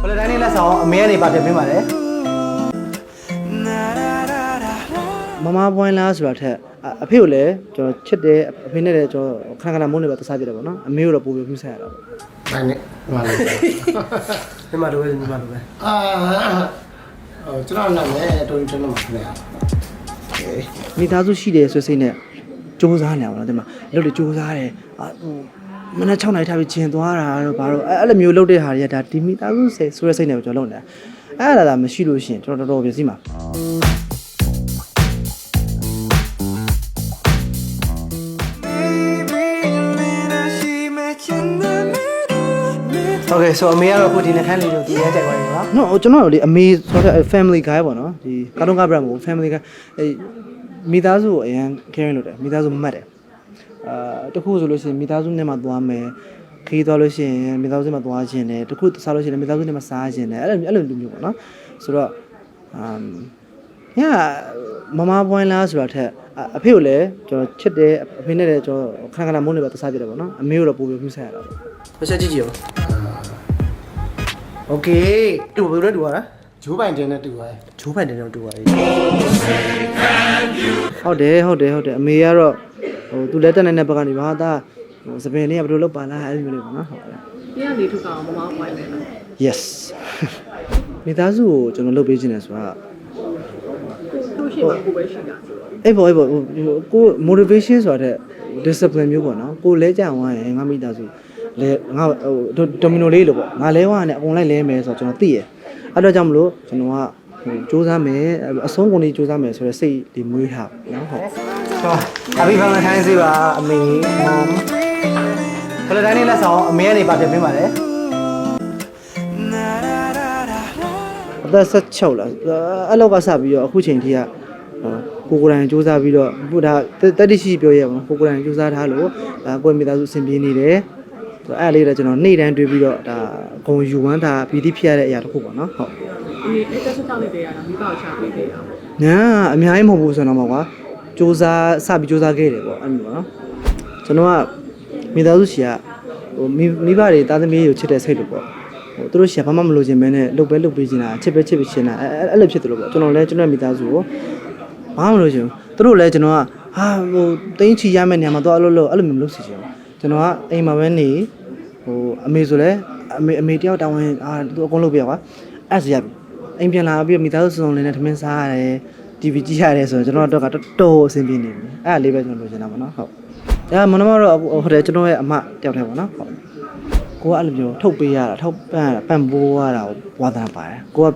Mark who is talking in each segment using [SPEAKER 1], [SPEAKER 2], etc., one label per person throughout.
[SPEAKER 1] ဘယ်လိုတိုင်းလေးလက်ဆောင်အမေကနေပါပြပေးပါလေမမပွိုင်းလားဆိုတာထက်အအဖေကိုလည်းကျွန်တော်ချစ်တယ်အဖေနဲ့လည်းကျွန်တော်ခဏခဏမုန်းနေပါသစားပြတယ်ပေါ့နော်အမေကိုတော့ပို့ပြီးပြီးဆက်ရတာပေါ့
[SPEAKER 2] နိုင်နဲ့မှလည်း
[SPEAKER 1] ဒီမှာတော့ဒီမှာတော့ပဲ
[SPEAKER 2] အာဟိုကျွန်တော်နာမည်တော်တော်ကျွန်တော်မှာခင်ဗျာ
[SPEAKER 1] မိသားစုရှိတယ်ဆိုစိတ်နဲ့စူးစမ်းနေအောင်နော်ဒီမှာအလုပ်တွေစူးစမ်းတယ်အာဟို မနက်6နာရီထားပြီးဂျင်သွားတာတော့ဘာလို့အဲ့အဲ့လိုမျိုးလုပ်တဲ့ဟာတွေကဒါဒီမိသားစုစိတ်ဆိုတဲ့စိတ်နဲ့ကျွန်တော်လုပ်နေတာအဲ့ဒါဒါမရှိလို့ရှိရင်ကျွန်တော်တော်တော်ပြည့်စည်မှာ โอเค so အမေကတော့အခုဒီနှခမ်းလေးကိုသူရဲကြိုက်သွားပြီနော် no ကျွန်တော်တို့လေအမေဆိုတဲ့ family guy ပေါ့နော်ဒီကာတွန်းကား brand မဟုတ် family guy အဲမိသားစုကိုအရင် caring လုပ်တယ်မိသားစုမှတ်တယ် အာတခုဆိုလို့ရှိရင်မိသားစုနဲ့မှသွားမယ်ခီးသွားလို့ရှိရင်မိသားစုနဲ့မှသွားခြင်းတယ်တခုစားလို့ရှိရင်မိသားစုနဲ့မှစားခြင်းတယ်အဲ့လိုအဲ့လိုလူမျိုးပေါ့နော်ဆိုတော့အမ်ညာမမပွိုင်းလားဆိုတာထက်အအဖေကိုလည်းကျွန်တော်ချစ်တယ်အဖေနဲ့လည်းကျွန်တော်ခဏခဏမုန်းနေပါသစားပြတယ်ပေါ့နော်အမေကိုတော့ပို့ပြီးပြီးဆက်ရတာပေါ့တစ်ချက်ကြည့်ကြည့်ရော โอเคတူဘယ်လိုလဲတူရတာ
[SPEAKER 2] ဂျိုးပိုင်တင်နဲ့တူပါတယ်
[SPEAKER 1] ဂျိုးဖိုင်တယ်တော့တူပါလေဟုတ်တယ်ဟုတ်တယ်ဟုတ်တယ်အမေကတော့ ဟိုသူလက်တက်နေတဲ့ဘက်ကနေပါဒါဟိုစပင်လေးကဘယ်လိုလုပ်ပါလားအဲ့လိုမျိုးလေးပေါ့နော်ဟုတ်တယ်
[SPEAKER 3] ပြရနေထုတ်ကောင်မမဝိုင်းနေတာ
[SPEAKER 1] yes မိသားစုကိုကျွန်တော်လုပ်ပေးခြင်းတယ်ဆိုတာ
[SPEAKER 3] သူ့ရှိမှကိုပဲရှိတာ
[SPEAKER 1] အဲ့ပေါ်အဲ့ပေါ်ဟိုကို motivation ဆိုတာတဲ့ discipline မျိုးပေါ့နော်ကိုလဲကြအောင်ရင်ငါမိသားစုလဲငါဟိုဒိုမီနိုလေးလို့ပေါ့ငါလဲဝါနဲ့အကုန်လိုက်လဲမယ်ဆိုတော့ကျွန်တော်သိရအဲ့တော့ကြောင့်မလို့ကျွန်တော်ကဟိုစူးစမ်းမယ်အဆုံးကုန်ကြီးစူးစမ်းမယ်ဆိုတော့စိတ်ဒီမွေးထားနော်ဟုတ်ဟော Happy Valentine's Day ပါအမေ mom ဘယ်လိုတိုင်းလေးလက်ဆောင်အမေကနေပါပြပေးပါလေအသက်16လားအဲ့လောက်ကစပြီးတော့အခုချိန်ထိကကိုကိုယ်တိုင်စူးစမ်းပြီးတော့ဘုရားတက်တိရှိပြောရပါတော့ကိုကိုယ်တိုင်စူးစမ်းထားလို့ဒါကိုယ်မိသားစုအဆင်ပြေနေတယ်ဆိုတော့အဲ့လေးတော့ကျွန်တော်နေ့တိုင်းတွေးပြီးတော့ဒါဂုံယူဝမ်းတာပီတိဖြစ်ရတဲ့အရာတစ်ခုပေါ့နော်ဟုတ်
[SPEAKER 3] အမေအဲ့တက်ဆက်တောက်နေတဲ့ရတာမိဘကိုချပေးနေတာ
[SPEAKER 1] ညာအများကြီးမဟုတ်ဘူးဆိုတော့မှာကွာ စူးစမ်းစပြီးစူးစမ်းခဲ့တယ်ပေါ့အဲ့လိုပေါ့နော်ကျွန်တော်ကမိသားစုရှီကဟိုမိမိဘတွေသားသမီးတွေကိုချစ်တဲ့စိတ်လို့ပေါ့ဟိုသူတို့ရှီကဘာမှမလိုချင်မဲနဲ့လှုပ်ပဲလှုပ်ပေးချင်တာချစ်ပဲချစ်ပေးချင်တာအဲ့အဲ့လိုဖြစ်တယ်လို့ပေါ့ကျွန်တော်လည်းကျွန်တော်မိသားစုကိုဘာမှမလိုချင်ဘူးသူတို့လည်းကျွန်တော်ကဟာဟိုတင်းချီရမယ့်နေရာမှာတော့အဲ့လိုလိုအဲ့လိုမျိုးမလုပ်စီချင်ဘူးကျွန်တော်ကအိမ်မှာပဲနေဟိုအမေဆိုလဲအမေအမေတယောက်တောင်းဝင်အာသူအကုန်လုပ်ပြကွာအဲ့ဆိုရပြီအိမ်ပြန်လာပြီးတော့မိသားစုစုံလေးနဲ့ထမင်းစားရတယ် TV ကြည့်ရတယ်ဆိုတော့ကျွန်တော်တို့ကတော်တော်အဆင်ပြေနေပြီအဲ့ဒါလေးပဲကျွန်တော်လိုချင်တာပေါ့နော်ဟုတ်ဒါမနမတော့ဟိုတယ်ကျွန်တော်ရဲ့အမတယောက်တည်းပေါ့နော်ဟုတ်ကိုကအဲ့လိုမျိုးထုတ်ပေးရတာထုတ်ပန့်ပန့်ပိုးရတာကိုဝါသနာပါတယ်ကိုက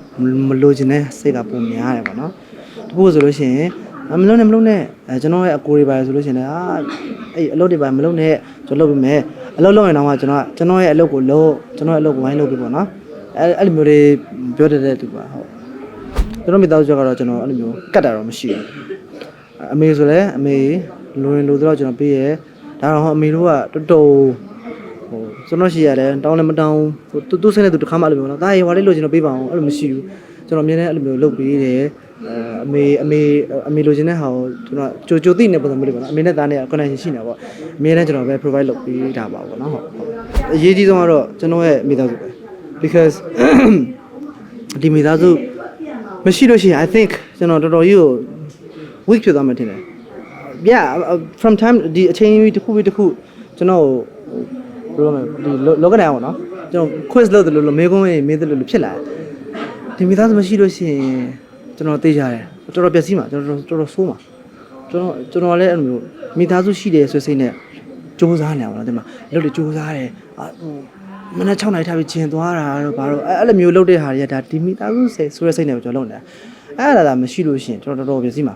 [SPEAKER 1] မလိုချင်တဲ့စိတ်ကပုံများတယ်ပေါ့နော်တခုဆိုလို့ရှိရင်အမလုံးနဲ့မလုံးနဲ့အဲကျွန်တော်ရဲ့အကိုတွေပါတယ်ဆိုလို့ရှိရင်လည်းအာအဲ့အလုပ်တွေပါမလုံးနဲ့ကျွန်တော်လုပ်ပေးမယ်အလုပ်လုပ်ရင်တော့ကျွန်တော်ကကျွန်တော်ရဲ့အလုပ်ကိုလုပ်ကျွန်တော်ရဲ့အလုပ်ကိုဝိုင်းလုပ်ပေးပေါ့နော်အဲအဲ့လိုမျိုးတွေပြောတတ်တဲ့သူပါဟုတ်ကျွန် တော်မိသားစုကတော့ကျွန်တော်အဲ့လိုမျိုးကတ်တာတော့မရှိဘူးအမေဆိုလည်းအမေလိုရင်လိုတော့ကျွန်တော်ပေးရဲဒါတော့အမေတို့ကတော်တော်ဟိုကျွန်တော်ရှိရတယ်တောင်းလည်းမတောင်းဟိုသူသူစိတ်နဲ့သူတစ်ခါမှအဲ့လိုမျိုးနော်ဒါရေဟွာလေးလိုကျွန်တော်ပေးပါအောင်အဲ့လိုမရှိဘူးကျွန်တော်အမြဲတမ်းအဲ့လိုမျိုးလုပ်ပေးတယ်အဲအမေအမေအမေလိုချင်တဲ့ဟာကိုကျွန်တော်ကြိုကြိုသိနေပုံစံမျိုးလေးပေါ့နော်အမေနဲ့သားနဲ့ connection ရှိနေတာပေါ့အမေနဲ့ကျွန်တော်ပဲ provide လုပ်ပေးတာပါပေါ့နော်ဟုတ်အရေးကြီးဆုံးကတော့ကျွန်တော်ရဲ့မိသားစုပဲ because ဒီမိသားစု မရှိလို့ရှိရင် I think ကျွန်တော်တော်တော်ကြီးကို weak ဖြစ်သွားမှထင်တယ် yeah uh, from time ဒီအချိန်ကြီးတစ်ခုပြီးတစ်ခုကျွန်တော်ဟိုဘယ်လိုလဲဒီလောကဓာတ်ပေါ့နော်ကျွန်တော် quiz လုပ်တယ်လို့လို့မေးခွန်းမေးမေးတယ်လို့လို့ဖြစ်လာတယ်ဒီမိသားစုမရှိလို့ရှိရင်ကျွန်တော်သိကြတယ်တော်တော်ပျက်စီးမှာကျွန်တော်တော်တော်ဆိုးမှာကျွန်တော်ကျွန်တော်လည်းအဲ့လိုမျိုးမိသားစုရှိတယ်ဆိုစိတ်နဲ့စူးစမ်းနေအောင်လားဒီမှာလုပ်လို့စူးစမ်းတယ်အာဟို မနက်6နာရီထားပြီးဂျင်သွားတာတော့ဘာလို့အဲ့အဲ့လိုမျိုးလုပ်တဲ့ဟာတွေကဒါဒီမိသားစုစိတ်ဆိုတဲ့စိတ်နဲ့ကျွန်တော်လုပ်နေတာအဲ့ဒါဒါမရှိလို့ရှိရင်ကျွန်တော်တော်တော်ပျက်စီးမှာ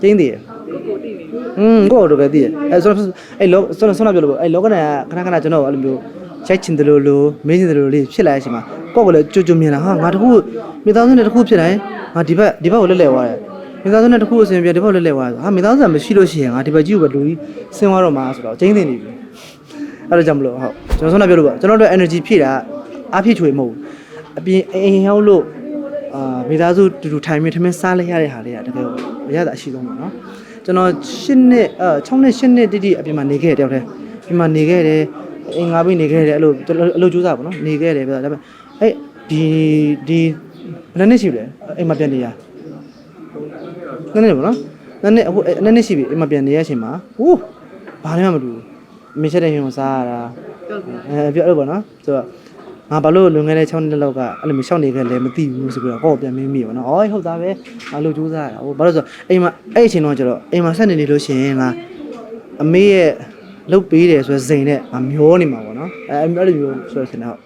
[SPEAKER 1] ကျင်းသေးတယ်
[SPEAKER 3] ကိုကိုတိနေ
[SPEAKER 1] อืมကိုယ့်တို့ပဲသိတယ်အဲဆိုတော့အဲ့လောဆိုတော့ဆွမ်းပြောလို့ပေါ့အဲ့လောကနာကခဏခဏကျွန်တော်အဲ့လိုမျိုးချိုက်ချင်တယ်လို့လို့မင်းချင်တယ်လို့လေးဖြစ်လာတဲ့အချိန်မှာကိုယ့်ကိုလည်းကြွကြွမြင်လာဟာငါတခုမိသားစုနဲ့တခုဖြစ်တိုင်းငါဒီဘက်ဒီဘက်ကိုလဲလဲသွားတယ်မိသားစုနဲ့တခုအစဉ်ပြေဒီဘက်ကိုလဲလဲသွားတယ်ဟာမိသားစုကမရှိလို့ရှိရင်ငါဒီဘက်ကြီးကိုပဲလူကြီးဆင်းသွားတော့မှာဆိုတော့ကျင်းနေနေပြီ အဲ့ဒါကြောင့်မလို့ဟုတ်ကျွန်တော်ဆွမ်းပြောလို့ပေါ့ကျွန်တော်တို့ energy ဖြည့်တာအဖြည့်ချွေမဟုတ်ဘူးအပြင်အိမ်ဟောင်းလို့အာမိသားစုတူတူထိုင်မြင်ထမင်းစားလိုက်ရတဲ့ဟာလေးကတကယ်ကိုရတာအရှိဆုံးပါနော်ကျွန်တော်၈နှစ်အဲ6နှစ်8နှစ်တိတိအပြင်မှာနေခဲ့တဲ့တယောက်တည်းအပြင်မှာနေခဲ့တယ်အင်္ဂါပြီးနေခဲ့တယ်အဲ့လိုအလုပ်ကြိုးစားပေါ့နော်နေခဲ့တယ်ပြောတာဒါပေမဲ့အဲ့ဒီဒီဘယ်နှစ်နှစ်ရှိပြီလဲအိမ်မှာပြန်နေရနှစ်နှစ်ပေါ့နော်နှစ်နှစ်အခုနှစ်နှစ်ရှိပြီအိမ်မှာပြန်နေရအချိန်မှာဟိုးဘာလည်းမတူဘူး အမေချက်တဲ့ဟင်းကိုစားရတာ
[SPEAKER 3] ပြောပြ
[SPEAKER 1] အဲပြောလို့ပေါ့နော်ဆိုတော့ငါဘာလို့လွန်ခဲ့တဲ့6နှစ်လောက်ကအဲ့လိုမျိုးရှောက်နေခဲ့လဲမသိဘူးဆိုပြီးတော့ဟောပြန်မင်းမိပေါ့နော်အော်ဟုတ်သားပဲငါလို့ကြိုးစားရတာဟိုဘာလို့ဆိုတော့အိမ်မှာအဲ့အချိန်တော့ကျတော့အိမ်မှာဆက်နေနေလို့ရှိရင်ငါအမေရဲ့လုတ်ပေးတယ်ဆိုတဲ့ဇိမ်နဲ့ငါမျောနေမှာပေါ့နော်အဲအဲ့လိုမျိုးဆိုတော့ဆင်တော့